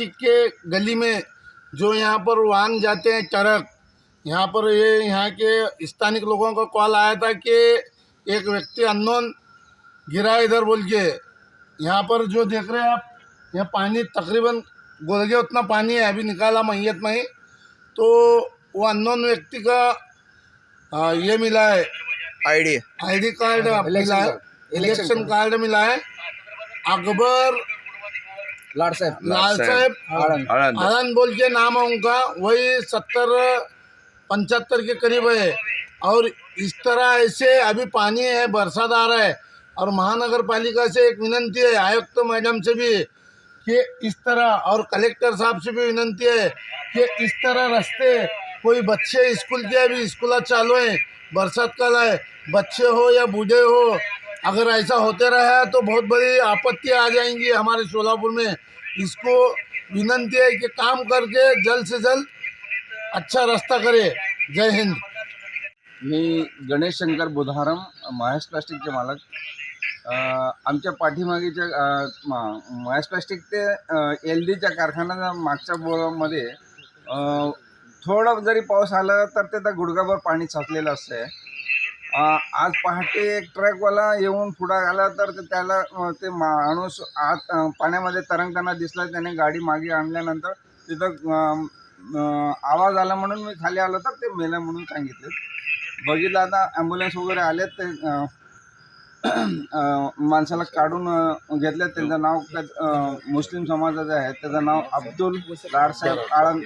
Plastic के गली में जो यहाँ पर वाहन जाते हैं ट्रक यहाँ पर ये यहाँ के स्थानिक लोगों का कॉल आया था कि एक व्यक्ति अननोन गिरा इधर बोल के। यहाँ पर जो देख रहे हैं आप यहाँ पानी तकरीबन गोलगे उतना पानी है अभी निकाला मैयत में ही तो वो अननोन व्यक्ति का आ, ये मिला है। आयडी आईडी कार्ड मिला है। इलेक्शन कार्ड मिला है। अकबर लाड साहेब. लाल साहेब. आनंद बोल के नाम है उनका. वही सत्तर पंचहत्तर के करीब है और इस तरह ऐसे अभी पानी है बरसात आ रहा है. और महानगर पालिका से एक विनंती है आयुक्त तो मैडम से भी कि इस तरह और कलेक्टर साहब से भी विनंती है कि इस तरह रास्ते कोई बच्चे स्कूल के अभी स्कूल चालू है बरसात काल है बच्चे हो या बूढ़े हो अगर ऐसा होते रहा तो बहुत बड़ी आपत्ति आ जाएंगी हमारे सोलापुर में। इसको विनंती है कि काम करके जल्द से जल्द अच्छा रास्ता करे। जय हिंद। मी गणेश शंकर बुधारम महेश प्लास्टिकचे मालक. आमच्या पाठीमागेच्या महेश प्लास्टिक ते एल डीच्या कारखान्याच्या मागच्या बोळामध्ये थोडा जरी पाऊस आला तर ते त्या गुडघाभर पाणी साचलेलं असतंय. आज पहाटे एक ट्रकवाला येऊन पुढं आला तर ते त्याला ते माणूस आत पाण्यामध्ये तरंगताना दिसला. त्याने गाडी मागे आणल्यानंतर तिथं आवाज आला म्हणून मी खाली आलो तर ते मेलं म्हणून सांगितले. बघितलं आता ॲम्ब्युलन्स वगैरे आलेत ते माणसाला काढून घेतलं. त्यांचं नाव मुस्लिम समाजाचं आहे. त्याचं नाव अब्दुल लाडसाहेब आळंद.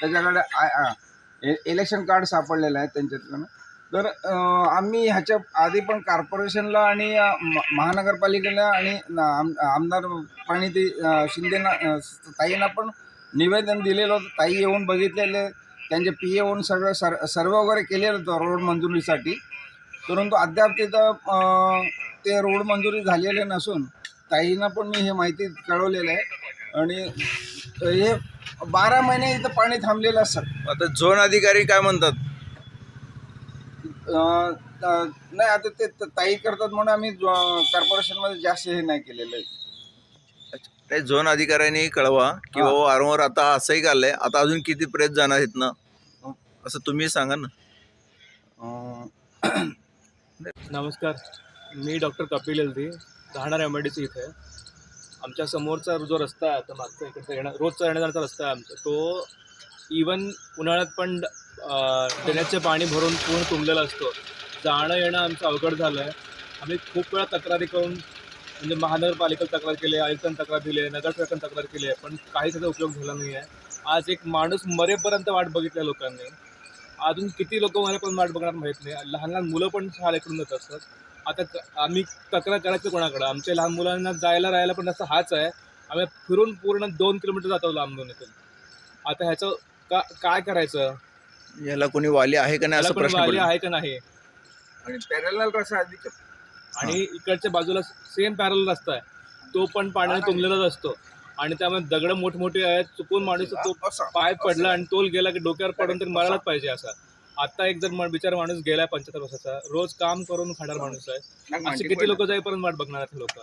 त्याच्याकडे इलेक्शन कार्ड सापडलेलं आहे त्यांच्यातलं तर आम्ही ह्याच्या आधी पण कॉर्पोरेशनला आणि म- महानगरपालिकेला आणि आम- आमदार पाणी ते शिंदेना ताईंना पण निवेदन दिलेलं होतं. ताई येऊन बघितलेले त्यांचे पी येऊन सगळं सर सर्व वगैरे केलेलं होतं रोड मंजुरीसाठी. परंतु अद्याप तिथं ते रोड मंजुरी झालेले नसून ताईंना पण मी हे माहिती कळवलेलं आहे. आणि हे बारा महिने इथं पाणी थांबलेलं असतं. आता झोन अधिकारी काय म्हणतात? नाही आता ते त- ताई करतात म्हणून आम्ही कॉर्पोरेशनमध्ये जास्त हे नाही केलेलं आहे. नाही झोन अधिकाऱ्यांनी कळवा की हा. बाबा वारंवार आता असंही काढलंय आता अजून किती प्रेस जाणार इथनं असं तुम्ही सांगा ना. नमस्कार. मी डॉक्टर कपिल एलदी राहणार एम आय डी सी इथे. आमच्या समोरचा जो रस्ता आहे आता मागचा इकडचा येणं रोजचा येण्याजाण्याचा रस्ता आहे आमचा तो इवन उन्हाळ्यात पण ड्रेनेजचे पाणी भरून पूर्ण तुंबलेला असतो. जाणं येणं आमचं अवघड झालं. आहे आम्ही खूप वेळा तक्रारी करून म्हणजे महानगरपालिकेला तक्रार केली आहे आयुक्तांनी तक्रार दिली आहे नगरसेवकांनी तक्रार केली आहे पण काही त्याचा उपयोग झाला नाही आहे आज एक माणूस मरेपर्यंत वाट बघितल्या लोकांनी. अजून किती लोक मला पण वाट बघणार माहीत नाही. लहान लहान मुलं पण शाळेकडून जात असतात. आता आम्ही तक्रार करायचं कोणाकडं? आमच्या लहान मुलांना जायला राहायला पण असं हाच आहे. आम्ही फिरून पूर्ण दोन किलोमीटर जातो लांबून इथून. आता ह्याचं का काय करायचं? याला कोणी वाली आहे का नाही याला असा प्रश्न वाली पडला. आहे का नाही? आणि पॅरल रस्ता आणि इकडच्या बाजूला सेम पॅरल रस्ता आहे. तो पण पाण्याने तुंबलेलाच असतो. आणि त्यामुळे दगड मोठमोठे आहेत. चुकून माणूस तो पाय पडला आणि तोल गेला की डोक्यावर पडून तर मरायलाच पाहिजे असा. आता एक जर म- बिचारा माणूस गेलाय पंच्याहत्तर वर्षाचा. रोज काम करून खाणार माणूस आहे. असे किती लोक जाईपर्यंत वाट बघणार आहेत लोक?